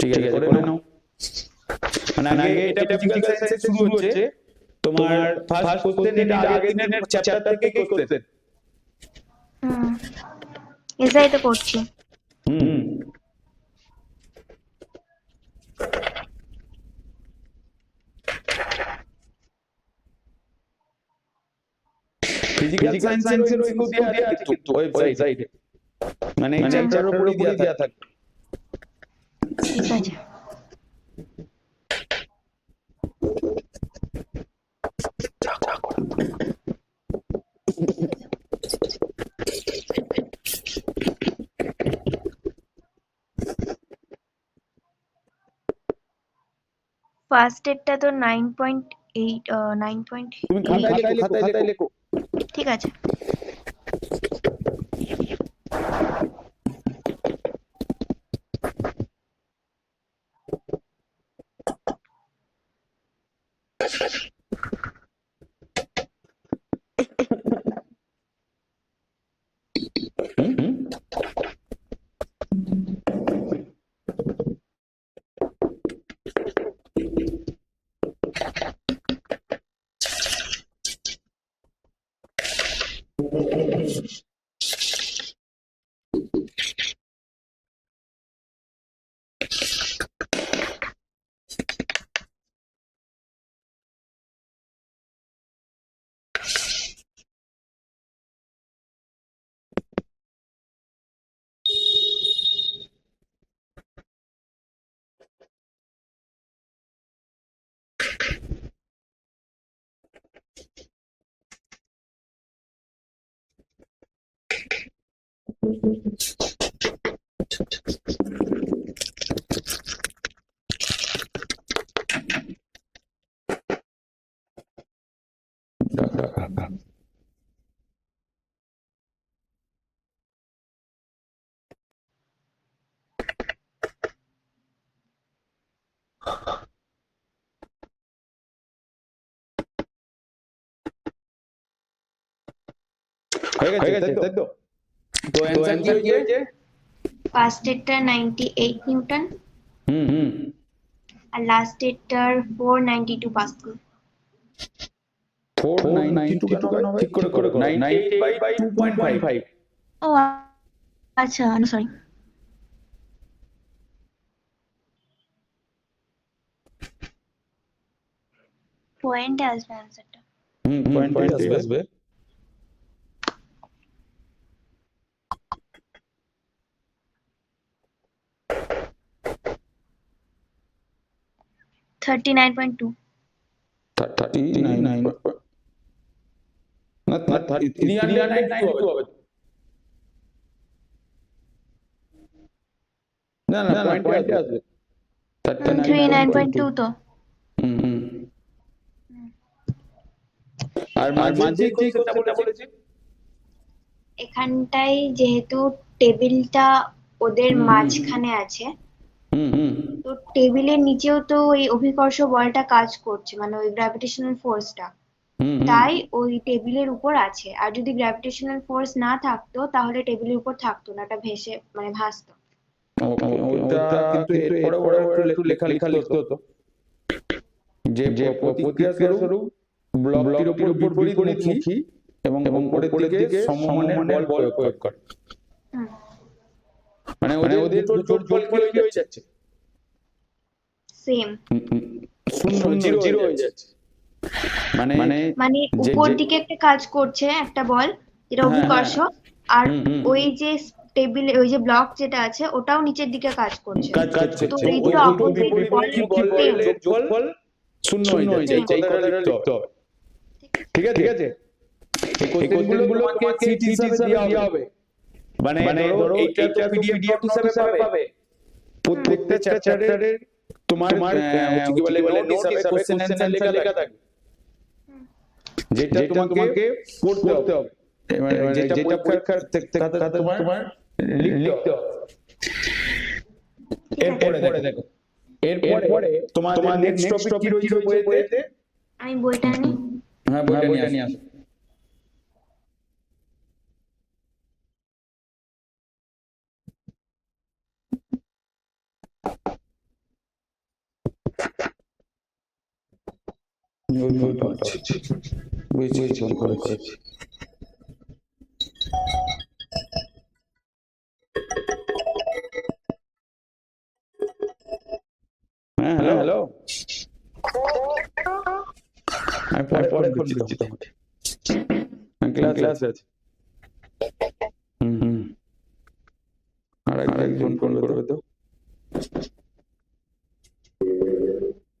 ঠিক আছে করে নাও। মানে আগে এটা ফিজিক্যাল সায়েন্সে শুরু হচ্ছে তোমার ফার্স্ট কোশ্চেন এটা আগের দিনের চ্যাপ্টার থেকে কোশ্চেন হুম এসআই তো করছি হুম। ফিজিক্যাল সায়েন্সের ওই কিন্তু ওয়েবসাইটে মানে এই চ্যাপ্টারের উপরে দেওয়া থাকে ঠিক আছে ফার্স্ট এডটা তো nine point eight nine point তুমি খাতায় লেখো খাতায় লেখো। ঠিক আছে। হয়ে গেছে হয়ে গেছে তাই তো তো অ্যানসার কি হয়েছে first ninety eight newton hmm hmm আর লাস্ট নাইনটি 492 কেন হবে ঠিক করে করে 98 বাই 2.5 ও আচ্ছা সরি পয়েন্টে আসবে হুম পয়েন্ট আসবে আসবে থার্টি নাইন পয়েন্ট টু 39 না না 392 হবে না না পয়েন্টে আসবে থ্রি নাইন পয়েন্ট টু তো হুম হুম আর মাঝে যে কোনটা বলেছে? এখানটায় যেহেতু টেবিলটা ওদের মাঝখানে আছে তো টেবিলের নিচেও তো ওই অভিকর্ষ বলটা কাজ করছে মানে ওই গ্র্যাভিটেশনাল ফোর্সটা তাই ওই টেবিলের উপর আছে। আর যদি গ্র্যাভিটেশনাল ফোর্স না থাকতো তাহলে টেবিলের উপর থাকতো না ওটা ভেসে মানে ভাসতো। কিন্তু লেখা লেখা লিখতে হতো। যে যে প্রতিক্রিয়া স্বরূপ ব্লকটির উপর বিপরীতমুখী এবং এবং উপরের দিকে সমমানের বল প্রয়োগ করে। হুম। মানে ওদের ওদের জোর বল কি হয়ে যাচ্ছে। সেম শূন্য জিরো জিরো হয়ে যাচ্ছে। মানে মানে মানে উপর দিকে একটা কাজ করছে একটা বল যেটা হ্যাঁ, অভিকর্ষ আর। ওই যে টেবিলে ওই যে ব্লক যেটা আছে ওটাও নিচের দিকে কাজ করছে। তো এই দুটো বল বলের যোগফল শূন্য হয়ে যাচ্ছে। এই কথাটা লিখতে হবে। ঠিক আছে? ঠিক আছে? এই কোশ্চেনগুলো তোমাকে হিসাবে দেওয়া হবে। মানে মানে ধরো এইটা তো পিডিএফ হিসাবে পাবে। প্রত্যেকটা চ্যাপ্টারের তোমার তোমার কি বলে নোট হিসাবে কোশ্চেন অ্যানসার লেখা থাকবে যেটা তোমাকে পড়তে হবে। যেটা পরীক্ষার খাতা তোমার লিখতে হবে। এরপরে দেখো। এরপরে তোমার তোমার নেক্সট টপিক কি রয়েছে বইতে আমি বইটা আনি। হ্যাঁ বইটা নিয়ে আসো। করেছি হ্যাঁ হ্যালো। হ্যালো। আমি পরে পরে ফোন দিচ্ছি তোমাকে। ক্লাস ক্লাস আছে। হুম হুম। আর একজন ফোন করবে তো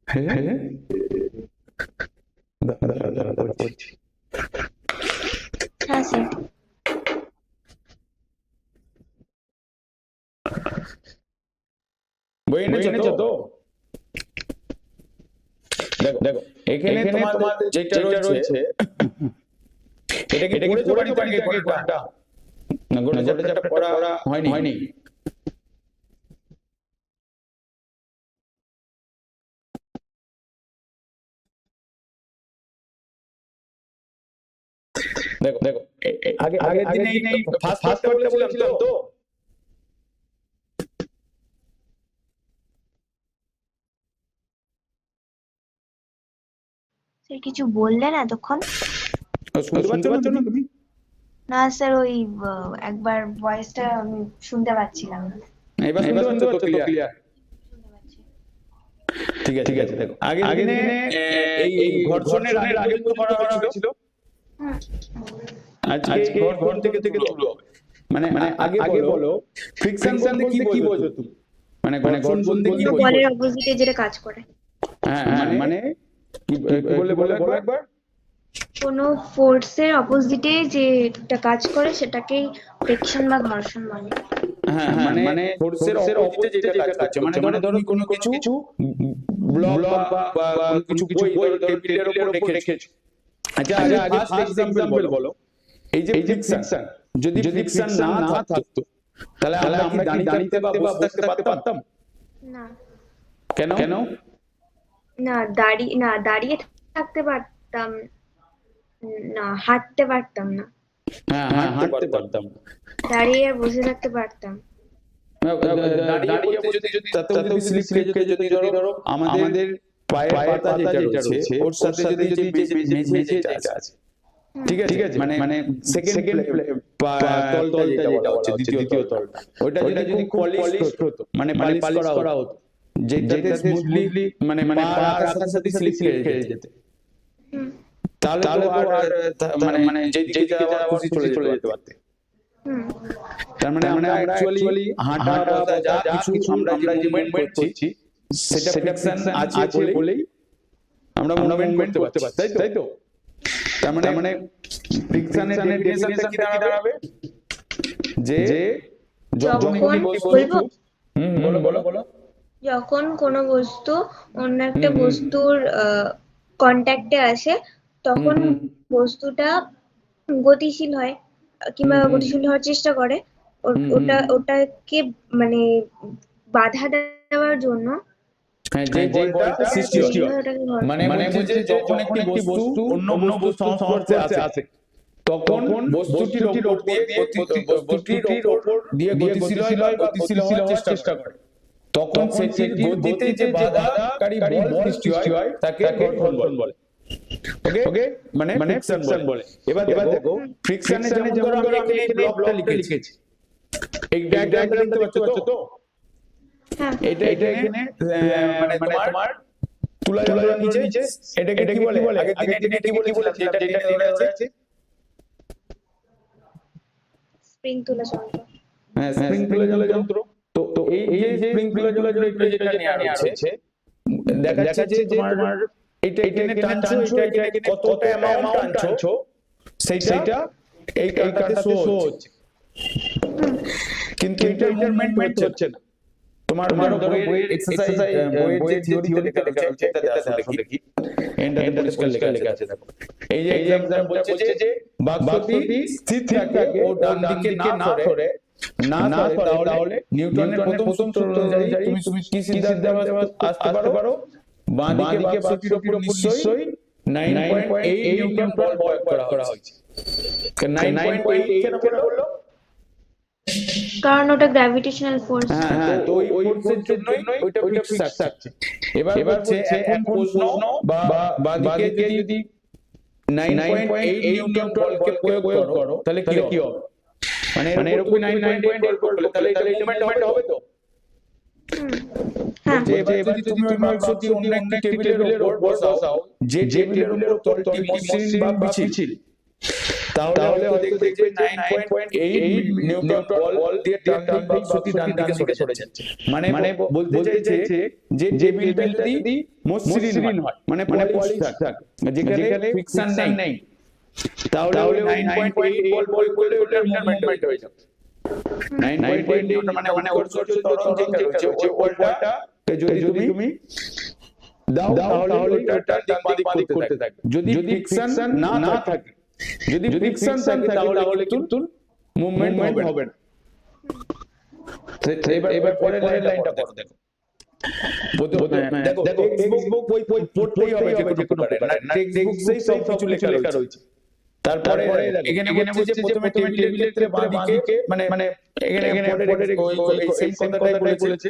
হ্যাঁ হ্যাঁ দাঁড়া দাঁড়া দাঁড়া দাঁড়া বলছি হ্যাঁ স্যার বই এনেছো তো দেখো দেখো এখানে তোমার যেটা রয়েছে এটা কি পড়েছো বাড়িতে আগে কোনটা না গোটা গোটা পড়া হয়নি। হয়নি। দেখো দেখো আগে আগের দিনে ফার্স্ট ফার্স্ট করতে বলেছিলাম তো। স্যার কিছু বললেন এতক্ষণ? শুনতে পাচ্ছ না তুমি? না স্যার ওই একবার ভয়েসটা আমি শুনতে পাচ্ছিলাম। না এবার শুনতে পাচ্ছ তো ক্লিয়ার ঠিক আছে ঠিক আছে দেখো। আগে আগে দিনে এই এই ঘর্ষণের আগে আগে করা হয়েছিল। আজকে এই ঘর থেকে থেকে তুলো। হবে মানে মানে আগে আগে বলো ফ্রিকশন বলতে কি বোঝো তুমি? মানে মানে ঘর্ষণ বলতে কি বোঝো? বলের অপোজিটে যেটা কাজ করে। হ্যাঁ মানে মানে বলে বলে একবার? কোনো ফোর্সের অপোজিটে যেটা কাজ করে সেটাকেই ফ্রিকশন বা ঘর্ষণ বলে। হ্যাঁ মানে মানে ফোর্সের অপোজিটে যেটা কাজ করছে মানে ধরো ধরো কোনো কিছু ব্লক বা বা কিছু কিছু বই টেবিলের উপর রেখে রেখেছো। আচ্ছা আগে আগে ফার্স্ট এক্সাম্পল বলো। এই যে ফ্রিকশন যদি ফ্রিকশন না থাকতো তাহলে আমরা কি দাঁড়িয়ে দাঁড়িয়ে বা বসে থাকতে পারতাম? না। কেন? কেন? না দাঁড়িয়ে না দাঁড়িয়ে থাকতে পারতাম না হাঁটতে পারতাম না। হ্যাঁ হাঁটতে পারতাম। দাঁড়িয়ে বসে থাকতে পারতাম। দাঁড়িয়ে যদি যদি তাতেও স্লিপ খেয়ে যদি ধরো আমাদের পায়ের পাতা যেটা রয়েছে ওর সাথে যদি যদি মেঝে আছে। ঠিক আছে ঠিক আছে মানে মানে সেকেন্ড তলটা যেটা হচ্ছে দ্বিতীয় তলটা। ওইটা যদি যদি পলিশ হতো মানে পালিশ করা হতো। যেটাতে স্মুথলি মানে মানে পা রাখার সাথে স্লিপ খেয়ে যেতে। তাহলে তাহলে তো আর মানে মানে যে দিকে যাওয়ার খুশি চলে যেতে পারতে। তার মানে আমরা অ্যাকচুয়ালি হাঁটা বা যা কিছু আমরা যে মুভমেন্ট করছি সেটা ফ্রিকশন আছে বলেই আমরা মুভমেন্ট করতে পারছি তাই তাই তো? তার মানে মানে ফ্রিকশনের ডেফিনিশনটা কি দাঁড়াবে? যে যখন বলব হুম বলো বলো বলো। যখন কোনো বস্তু অন্য একটা বস্তুর কন্ট্যাক্টে আসে তখন বস্তুটা গতিশীল হয় কিংবা। গতিশীল হওয়ার চেষ্টা করে। ওটা ওটাকে মানে বাধা দেওয়ার জন্য মানে মানে যখন একটি বস্তু অন্য বস্তু সংস্পর্শে আসে তখন বস্তুটির উপর দিয়ে বস্তুটির উপর দিয়ে গতিশীল হয় গতিশীল হওয়ার চেষ্টা করে। তখন সেটির গতিতে যে বাধাকারী বল সৃষ্টি হয় তাকে ঘর্ষণ বলে। ওকে ওকে মানে মানে ফ্রিকশন বলে। এবার এবার দেখো ফ্রিকশনে যেমন ধরো আমি এই ব্লকটা লিখেছি। এই ডায়াগ্রামটা দেখতে পাচ্ছ তো? হ্যাঁ। এটা এটা এখানে মানে তোমার তুলা জলের নিচে এটাকে কি বলে? আগে দিনে কি বলে যেটা ধরে আছে স্প্রিং তুলা যন্ত্র। হ্যাঁ স্প্রিং তুলা যন্ত্র। তো এই এই যে স্প্রিং তুলা জলের যন্ত্র যেটা নেওয়া রয়েছে দেখা যাচ্ছে যে তোমার এটা এখানে টানছো এটা এখানে কতটা অ্যামাউন্ট টানছো সেইটা এই কারণটাতে শো হচ্ছে কিন্তু এটা মুভমেন্ট হচ্ছে না। তোমার ধরো বইয়ের এক্সারসাইজ বইয়ের যে থিওরিতে লেখা রয়েছে এটা দেখো। দেখি। এন্ডারে পরিষ্কার লেখা লেখা আছে দেখো। এই যে এক্সাম্পল বলছে যে বাক্সটি স্থির থাকে ও ডান দিকে না সরে না তাহলে নিউটনের প্রথম সূত্র অনুযায়ী তুমি তুমি কি সিদ্ধান্তে আসতে পারো? বাঁ দিকে বাক্সটির উপর নিশ্চয়ই 9.8 নিউটন বল প্রয়োগ করা হয়েছে। 9.8 কেন বলল? কারণ ওটা গ্র্যাভিটেশনাল ফোর্স হ্যাঁ হ্যাঁ তো ওই ওই ফোর্সের জন্যই ওইটা ফিক্স থাকছে এবার এবার হচ্ছে এখন প্রশ্ন বা বা দিকে যদি 9.8 নিউটন বলকে প্রয়োগ করো তাহলে কি হবে? মানে মানে এরকম 9.8 বল করলে তাহলে এটা মুভমেন্ট হবে তো? হ্যাঁ। যে যে এবার তুমি ওই সত্যি অন্য একটি টেবিলের উপর বসাও যে টেবিলের উপর তলটি মসৃণ বা পিছিল তাহলে হয়তো দেখবে 9.8 নিউটন বল দিয়ে টার্নিং বা সত্যি ডান দিকে সরে যাচ্ছে। মানে মানে বলতে চাইছে যে টেবিলটা যদি মসৃণ হয় মানে মানে পলিশ যেখানে ফ্রিকশন নেই। তাহলে 9.8 বল বল করলে ওটার মুভমেন্ট হয়ে যাবে 9.8 মানে মানে ওর সূর্য ত্বরণ যেটা রয়েছে বলটা যদি তুমি দাও তাহলে ওইটা দিক বাঁ করতে থাকবে। যদি ফ্রিকশন না থাকে যদি ফ্রিকশন থাকে তাহলে কিন্তু মুভমেন্ট হবে না। এবার এবার পরের লাইনটা দেখো। দেখো। দেখো দেখো টেক্সটবুক বই বই পড়তেই হবে যে কোনো না টেক্সটবুক সেই সব কিছু লেখা রয়েছে। তারপরে এখানে এখানে বলছে প্রথমে টেবিলের ক্ষেত্রে বাঁ দিকে মানে মানে এখানে এখানে ওই সেম কথাটাই বলেছে।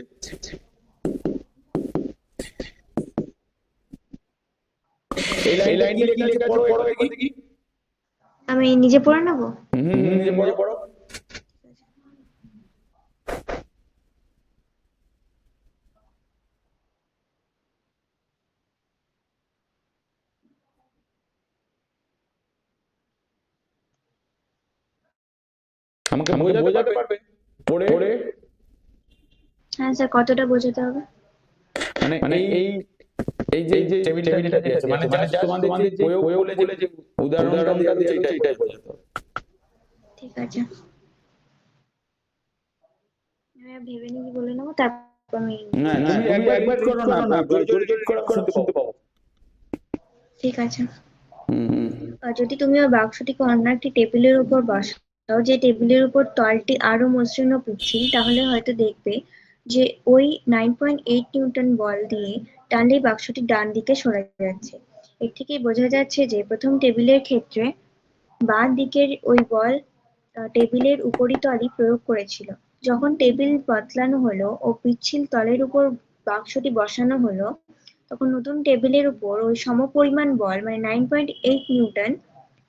এই লাইনে কি লেখা আছে? পড়ো পড়ো আমি নিজে পড়ে নেব? হুম নিজে পড়ো পড়ো। আমাকে বোঝাতে পারবে। পড়ে? পড়ে? হ্যাঁ স্যার কতটা বোঝাতে হবে? মানে মানে এই এই যে যে টেবিলটা যেটা আছে মানে জাস্ট তোমাদের যে প্রয়োগ বলে যে যে উদাহরণটা দেওয়া আছে এটাই এটাই বোঝাতে হবে। ঠিক আছে। আমি ভেবে নিয়ে বলে নেব? তারপর আমি না না তুমি একবার করো না না জোরে জোরে করো শুনতে শুনতে পাবো। ঠিক আছে। আর যদি তুমি ওই বাক্সটিকে অন্য একটি টেবিলের উপর বসাও যে টেবিলের উপর তলটি আরও মসৃণ ও পিচ্ছিল, তাহলে হয়তো দেখবে যে ওই নাইন পয়েন্ট এইট নিউটন বল দিয়ে টানলে বাক্সটি ডান দিকে সরে যাচ্ছে। এর থেকে বোঝা যাচ্ছে যে প্রথম টেবিলের ক্ষেত্রে বাঁ দিকের ওই বল টেবিলের উপরিতলই প্রয়োগ করেছিল। যখন টেবিল বদলানো হলো ও পিচ্ছিল তলের উপর বাক্সটি বসানো হলো, তখন নতুন টেবিলের উপর ওই সমপরিমাণ বল মানে নাইন পয়েন্ট এইট নিউটন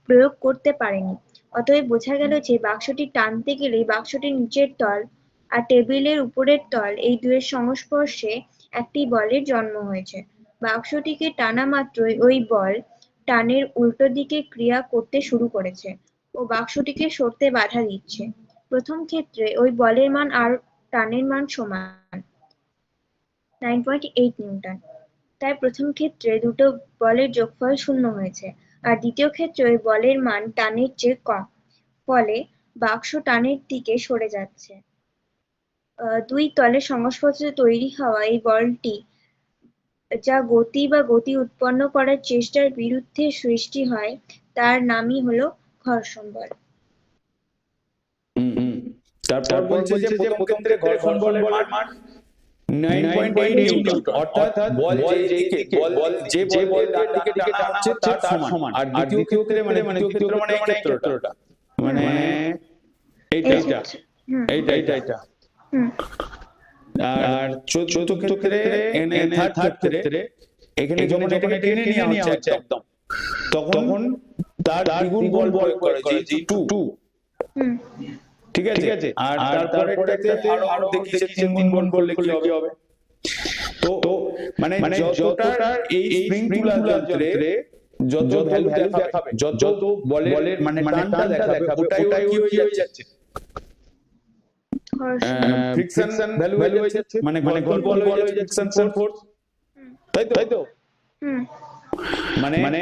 প্রয়োগ করতে পারেনি। অতএব বোঝা গেল যে বাক্সটি টানতে গেলে বাক্সটির নিচের তল আর টেবিলের উপরের তল এই দুয়ের সংস্পর্শে একটি বলের জন্ম হয়েছে। বাক্সটিকে টানা মাত্রই ওই বল টানের উল্টো দিকে ক্রিয়া করতে শুরু করেছে ও বাক্সটিকে সরতে বাধা দিচ্ছে। প্রথম ক্ষেত্রে ওই বলের মান আর টানের মান সমান। Nine point eight newton. তাই প্রথম ক্ষেত্রে দুটো বলের যোগফল শূন্য হয়েছে। আর দ্বিতীয় ক্ষেত্রে ওই বলের মান টানের চেয়ে কম ফলে বাক্স টানের দিকে সরে যাচ্ছে আহ, দুই তলের সংস্পর্শে তৈরি হওয়া এই বলটি যা গতি বা গতি উৎপন্ন করার চেষ্টার বিরুদ্ধে সৃষ্টি হয় তার নামই হলো ঘর্ষণ বল হুম, হুম। তারপর বলছে যে প্রথম ঘর্ষণ বলের মান 9.8 নিউটন অর্থাৎ বল যে দিকে বল যে যে বল ডান দিকে টানা হচ্ছে তার সমান। আর দ্বিতীয় ক্ষেত্রে মানে মানে ক্ষেত্রে মানে এই ক্ষেত্রটা। মানে এইটা এইটা। এইটা। এইটা এইটা। আর চতুর্থ ক্ষেত্রে এনে থার্ড ক্ষেত্রে এখানে যখন এখানে টেনে নেওয়া হচ্ছে একদম। তখন তার দ্বিগুণ বল প্রয়োগ করা হয়েছে টু হুম। ঠিক আছে? ঠিক আছে। আর তারপরেটাতে আরও আরও দেখি যে তিন গুণ গুণ করলে কি হবে? তো তো মানে মানে যতটা এই স্প্রিং যত ভ্যালু দেখাবে যত বলের মানে টানটা দেখাবে ওটাই ওটাই কি হয়ে যাচ্ছে? ফ্রিকশন ভ্যালু ভ্যালু হয়ে যাচ্ছে মানে মানে কোন বল হয়ে যাচ্ছে ফ্রিকশন ফোর্স তাই তো? তাই তো? মানে মানে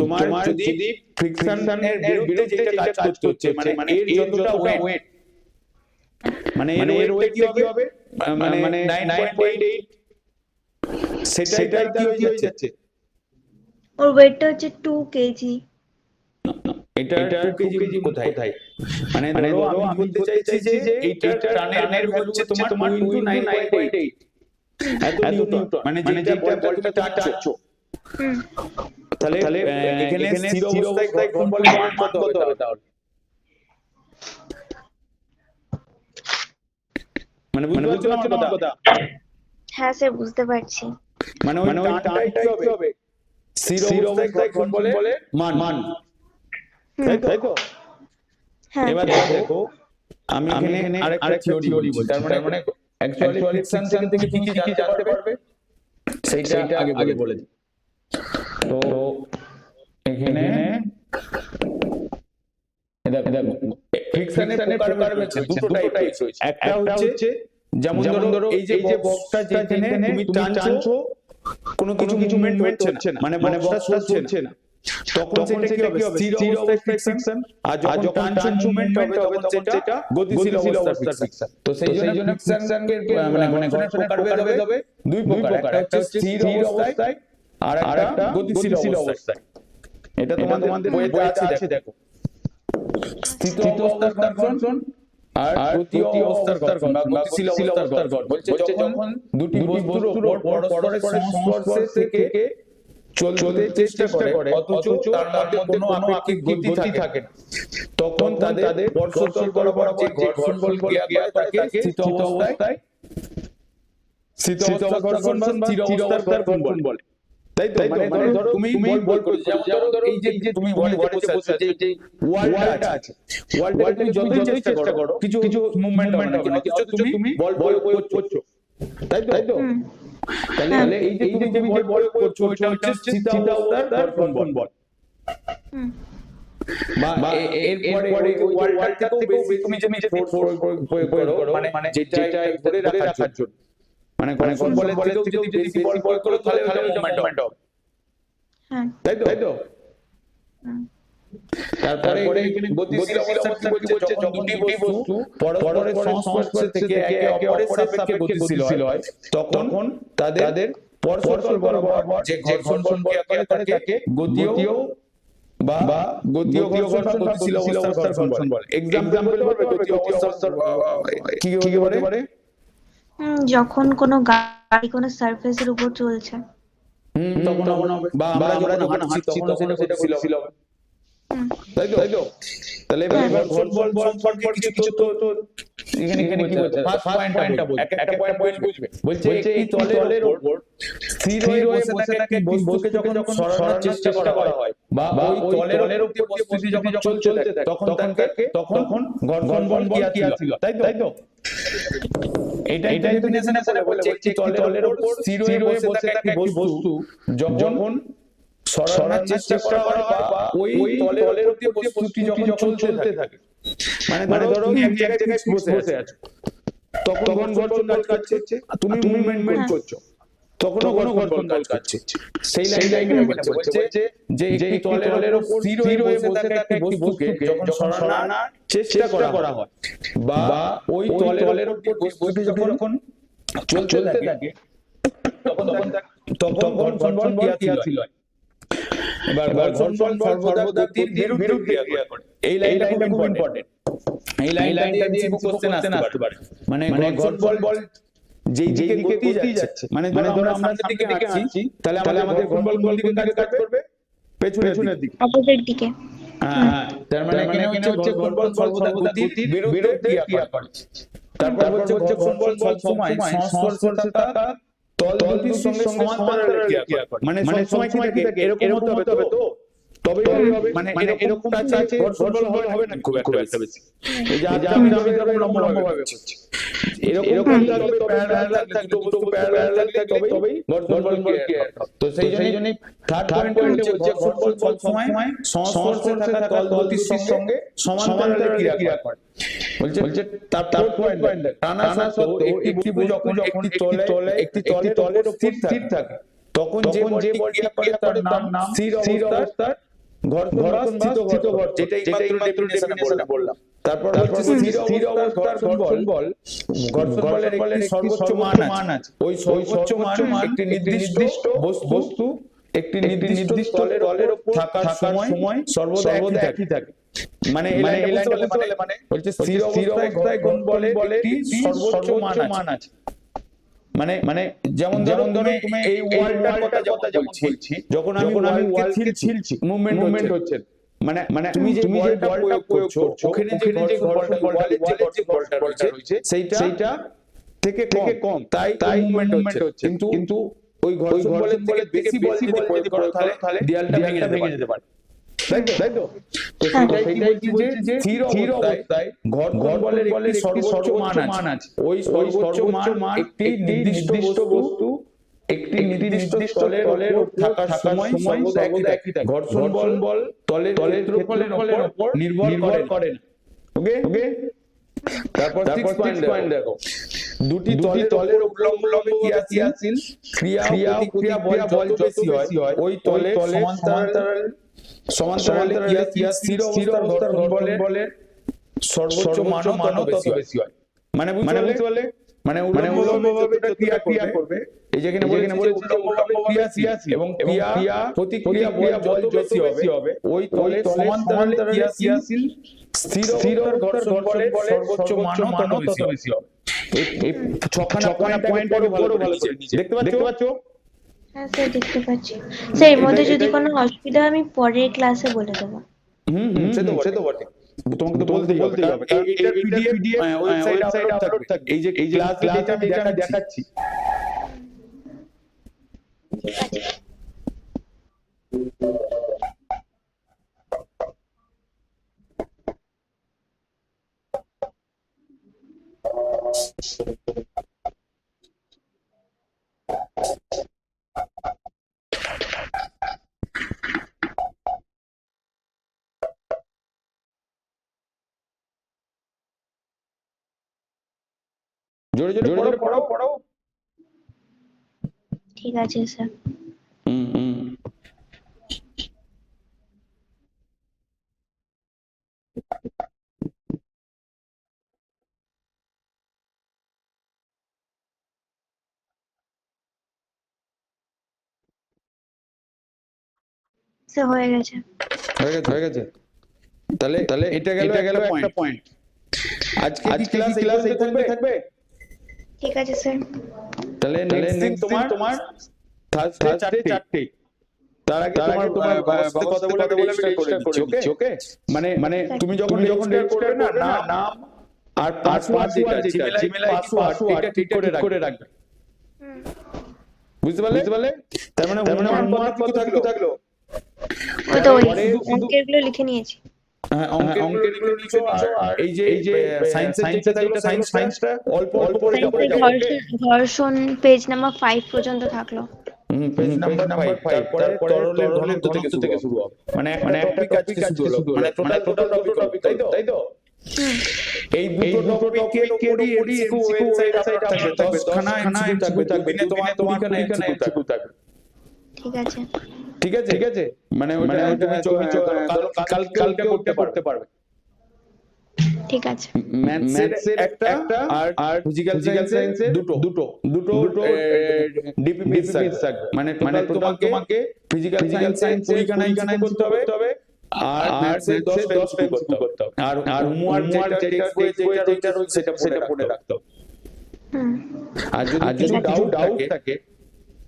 তোমার যদি ফ্রিকশন এর বিরুদ্ধে যেটা কাজ করতে হচ্ছে মানে মানে এর যতটা ওয়েট মানে এর ওয়েট কি হবে? মানে মানে 9.8 সেটাই কি হয়ে যাচ্ছে? ওর ওয়েটটা হচ্ছে টু কেজি এটা 2 কেজি কোথায়? মানে মানে ধরো আমি বলতে চাইছি যে এইটা টানের হচ্ছে তোমার তোমার 9.8 এত নিউটন মানে যেটা বলটা হুম। তাহলে এখানে স্থির অবস্থায় কোন বলের মান কত হবে তাহলে? মানে বুঝতে পারছ না কথা? হ্যাঁ স্যার বুঝতে পারছি। মানে ওই টানটাই কি হবে। স্থির অবস্থায় কোন বলে? মান। মান। তাই তো? হ্যাঁ। এবার দেখো আমি এখানে আরেকটা থিওরি বলছি। তার মানে অ্যাকচুয়ালি ফ্রিকশন থেকে কি কি জানতে পারবে? সেইটা আগে আগে বলে দিই। তো এখানে দেখো প্রকার রয়েছে দুটো টাইপ রয়েছে একটা হচ্ছে যেমন ধরো এই যে বক্সটা যেখানে তুমি টানছো কোনো কিছু কিছু মুভমেন্ট হচ্ছে না। মানে মানে বক্সটা চলছে না। তখন সেটা কি হবে? স্থির অবস্থায় ফ্রিকশন আর যখন টানছো মুভমেন্ট হবে তখন সেটা গতিশীল অবস্থার ফ্রিকশন তো সেই জন্য ফ্রিকশন মানে মানে প্রকার হবে দুই প্রকার। একটা হচ্ছে স্থির অবস্থায় আর একটা গতিশীল অবস্থায়। এটা তোমাদের বইতে আছে দেখো। স্থিত অবস্থার আর অবস্থার বা গতিশীল অবস্থার বলছে যখন দুটি বস্তুর উপর পরস্পরের সংস্পর্শে থেকে চলতে চেষ্টা করে অথচ তার মধ্যে কোনো আপেক্ষিক গতি থাকে না। তখন তাদের পরস্পর বরাবর যে ঘর্ষণ বল ক্রিয়া করে তাকে স্থিত অবস্থায় স্থিত অবস্থার ঘর্ষণ বা স্থির অবস্থার ঘর্ষণ বলে। তাই তো? মানে ধরো তুমি বল করছ যেমন ধরো এই যে যে তুমি বলে বসে বসে যে যে ওয়ালটা আছে ওয়ালটা তুমি যতই চেষ্টা করো কিছু কিছু মুভমেন্ট হবে না কিছু তুমি বল প্রয়োগ করছ। তাই তো? তাই তো? তাহলে এই যে তুমি যে বল করছ ওটা হচ্ছে বল হুম। বা এরপরে ওই থেকেও বেশি তুমি যে ফোর্স করো মানে মানে যেটা ধরে রাখার জন্য। মানে ঘর্ষণ বলের থেকেও যদি বেশি বল প্রয়োগ করো তাহলে তাহলে মুভমেন্ট হবে হ্যাঁ। তাই তো? তাই তো? তারপরে এখানে গতিশীল অবস্থা কি বলছে? যখন দুটি বস্তু পরস্পরের সংস্পর্শে থেকে একে অপরের সাপেক্ষে গতিশীল হয়। তখন তাদের পরস্পর বরাবর যে ঘর্ষণ বল ক্রিয়া করে তাকে গতীয় বা গতীয় ঘর্ষণ বা গতিশীল অবস্থার ঘর্ষণ বলে। এক্সাম্পল বলতে গতীয় অবস্থার কি কি হুম, যখন কোনো গাড়ি কোনো সারফেসের উপর চলছে। হুম তখন হবে বা আমরা যখন হাঁটছি তখন সেটা হুম তাই তো? তাই তো? তাহলে এবার এবার ঘর্ষণ বল সম্পর্কে কিছু কিছু তো তো এখানে এখানে কি বলছে? ফার্স্ট পয়েন্টটা বলছে একটা পয়েন্ট বুঝবে। বলছে এই তলের উপর স্থির হয়ে বসে থাকে একটি বস্তুকে যখন যখন সরানোর চেষ্টা করা হয় বা ওই তলের উপর বস্তুটি যখন চলতে থাকে তখন তাকে তখন ঘর্ষণ বল কি তাই তো? তাই তো? এটা এটা ডেফিনেশনে বলে বলছে একটি তলের উপর স্থির হয়ে বসে থাকে একটি বস্তু যখন সরানোর চেষ্টা করা হয় বা ওই তলের উপর বস্তুটি যখন চলতে থাকে। মানে মানে ধরো এক জায়গায় বসে আছো। তখন ঘর্ষণ বল কাজ করছে তুমি মুভমেন্ট করছ। তখন কোনো ঘর্ষণ কাজ করছে। সেই লাইনটা বলছে বলছে যে একটি তলের উপর স্থির হয়ে বসে থাকা একটি বস্তুকে যখন সরানোর চেষ্টা করা হয় বা ওই তলের উপর বস্তুটি যখন চলতে থাকে তখন তখন ঘর্ষণ বল ক্রিয়া ছিল এবার ঘর্ষণ বল সর্বদা গতির বিরুদ্ধে ক্রিয়া করে। এই লাইনটা খুব ইম্পর্টেন্ট এই লাইনটা দিয়ে কোশ্চেন আসতে পারে। মানে ঘর্ষণ বল বল যেই দিকে গতি যাচ্ছে মানে মানে ধরো আমরা দিকে হাঁটছি তাহলে আমাদের ঘর্ষণ বল দিকে কাজ করবে? পেছনের দিকে। অপোজিট দিকে। হ্যাঁ তার মানে এখানে হচ্ছে ঘর্ষণ বল সর্বদা গতির বিরুদ্ধে ক্রিয়া করে। তারপর হচ্ছে ঘর্ষণ বল সব সময় সংস্পর্শে থাকা সঙ্গে সমান্তরাল মানে সবসময় কি থাকে এরকম হতে হবে তো? হবে মানে মানে এরকম আছে হবে হবে না। খুব একটা বেশি। যে আজ আমি আমি এরকম লম্বা লম্বা ভাবে এরকম তো প্যারালাল থাকলে দুটো প্যারালাল থাকলে তবেই ঘর্ষণ বল ক্রিয়া তো সেই জন্যই থার্ড পয়েন্ট হচ্ছে ঘর্ষণ বল সব সময় সংস্পর্শে থাকা তল দুটির সঙ্গে সমান্তরালে ক্রিয়া করে। বলছে বলছে তার তার পয়েন্ট টানা সত্ত্বেও একটি যখন একটি তলে একটি তলে তলের স্থির থাকে। তখন যে যে বলটি করে তার নাম স্থির অবস্থার ঘর্ষণ বা স্থিত ঘর্ষণ যেটাই যেটাই মাত্র ডেফিনেশনে বললাম। তারপর স্থির অবস্থার ঘর্ষণ বল ঘর্ষণ বলের সর্বোচ্চ মান আছে। ওই সর্বোচ্চ মান একটি নির্দিষ্ট বস্তু একটি নির্দিষ্ট উপর থাকার সময় সর্বদা একই থাকে। মানে মানে মানে বলছে স্থির অবস্থায় কোন বলে সর্বোচ্চ মান আছে। মানে মানে যেমন যেমন ধরো এই কথা যেমন বলছি যখন আমি আমি ছিলছি মুভমেন্ট মুভমেন্ট হচ্ছে। মানে মানে তুমি যে বলটা প্রয়োগ করছ ওখানে যে যে ওয়ালের যে বলটা রয়েছে সেইটা সেইটা থেকে থেকে কম। তাই তাই মুভমেন্ট হচ্ছে। কিন্তু কিন্তু ওই ঘর্ষণ বলের থেকে বেশি বল যদি প্রয়োগ করো তাহলে দেয়ালটা ভেঙে যেতে পারে। তাই তো? তাই তো? তো হ্যাঁ। সেটাই কি বলছি যে স্থির অবস্থায় ঘর্ষণ বলের একটি সর্বোচ্চ মান আছে। ওই সর্বোচ্চ মান একটি নির্দিষ্ট বস্তু একটি নির্দিষ্ট তলের উপর থাকার সময় সর্বদা একই থাকে। ঘর্ষণ বল বল তলের তলের ক্ষেত্রফলের উপর নির্ভর করে না ওকে? ওকে? তারপর সিক্স পয়েন্ট দেখো। দুটি তলে তলের উল্লম্ব লম্বে ক্রিয়াশীল ক্রিয়া ক্রিয়া বল যত বেশি হয় ওই তলে সমান্তরাল সমান্তরালে ক্রিয়া ক্রিয়া স্থির অবস্থার ঘর্ষণ বলের সর্বোচ্চ মান মান তত বেশি হয়। মানে মানে বুঝতে পারলে? মানে উল্লম্ব ভাবে ক্রিয়া ক্রিয়া করবে। এই যেখানে যেখানে বলে উল্লম্ব ভাবে ক্রিয়াশীল এবং ক্রিয়া প্রতিক্রিয়া বল যত বেশি হবে ওই তলে সমান্তরালে ক্রিয়াশীল স্থির স্থির ঘর্ষণ বলের সর্বোচ্চ মান তত বেশি হবে। এই- ছখানা পয়েন্ট পয়েন্ট ভালো দেখতে পাচ্ছ? দেখতে পাচ্ছ? হ্যাঁ স্যার দেখতে পাচ্ছি। স্যার এর মধ্যে যদি কোনো অসুবিধা হয় আমি পরের ক্লাসে বলে দেবো। হুম হুম সে তো সে তো বটে। তোমাকে তো বলতেই হবে। কারণ এটার পিডিএফ ওয়েবসাইট আপলোড থাকবে। এই যে এই যে ক্লাস যেটা আমি দেখাচ্ছি। ঠিক আছে জোরে জোরে পড়ো পড়ো পড়ো ঠিক আছে স্যার হুম হুম স্যার হয়ে গেছে হয়ে গেছে হয়ে গেছে তাহলে তাহলে এটা গেল এটা গেল একটা পয়েন্ট আজকে আজকে ক্লাস ক্লাস এই থাকবে থাকবে ঠিক আছে স্যার তাহলে নেক্সট দিন তোমার তোমার থার্সডে চারটে তার আগে তোমার তোমার সাথে কথা বলে বলে রেজিস্টার করে দিচ্ছি ওকে মানে মানে তুমি যখন যখন রেজিস্টার করবে না নাম নাম আর পাসওয়ার্ড যেটা জিমেল আইডি পাসওয়ার্ড এটা ঠিক করে রাখবে। হুম বুঝতে পারলে? বুঝতে পারলে? তার মানে তার মানে অনুমান কত থাকল। থাকল। ওই তো ওই পরে শুধু- অঙ্কেরগুলো লিখে নিয়েছি। অঙ্কের অঙ্কেরগুলো আর এই যে এই যে সায়েন্সের যেটা থাকল সায়েন্স সায়েন্সটা অল্প অল্প করে ঘর্ষণ ঘর্ষণ পেজ নাম্বার ফাইভ পর্যন্ত থাকল। পেজ নাম্বার 5 তারপরে তরলের ঘনত্ব থেকে শুরু হবে। মানে একটা টপিক আজকে শুরু হলো। মানে টোটাল টপিক তাই তো তাই তো? এই দুটো টপিকের উপরই এমসিকিউ ওয়েবসাইট আপনার থাকবে 10 খানা এমসিকিউ থাকবে দিনে তোমার তোমার এখানে এমসিকিউ থাকবে। ঠিক আছে। ঠিক আছে? ঠিক আছে। মানে মানে তুমি চোখে কাল কালকে করতে করতে পারবে। ঠিক আছে। ম্যাথসের একটা আর আর ফিজিক্যাল সায়েন্সের দুটো। দুটো। দুটো দুটো ডিপিপি থাকবে মানে মানে তোমাকে তোমাকে ফিজিক্যাল সায়েন্স পরীক্ষানায় এখানে করতে হবে। আর ম্যাথসের 10 10 পেজ করতে হবে। আর আর হোমওয়ার্ক যেটা টেক্সট বই যেটা রয়েছে সেটা সেটা পড়ে রাখতে হবে। হুম। আর যদি ডাউট ডাউট থাকে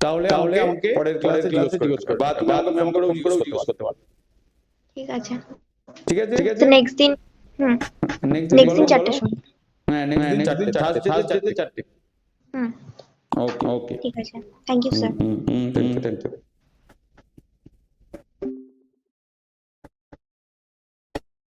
তাহলে তাহলে আমাকে পরের ক্লাসে জিজ্ঞেস করবে বা তুমি আমাকে ফোন করে জিজ্ঞেস করতে পারো ঠিক আছে ঠিক আছে ঠিক আছে তো নেক্সট দিন হুম নেক্সট নেক্সট দিন চারটের সময় হ্যাঁ নেক্সট দিন চারটে থার্সডে চারটে হুম ওকে ওকে ঠিক আছে thank you sir hmm hmm thank you thank you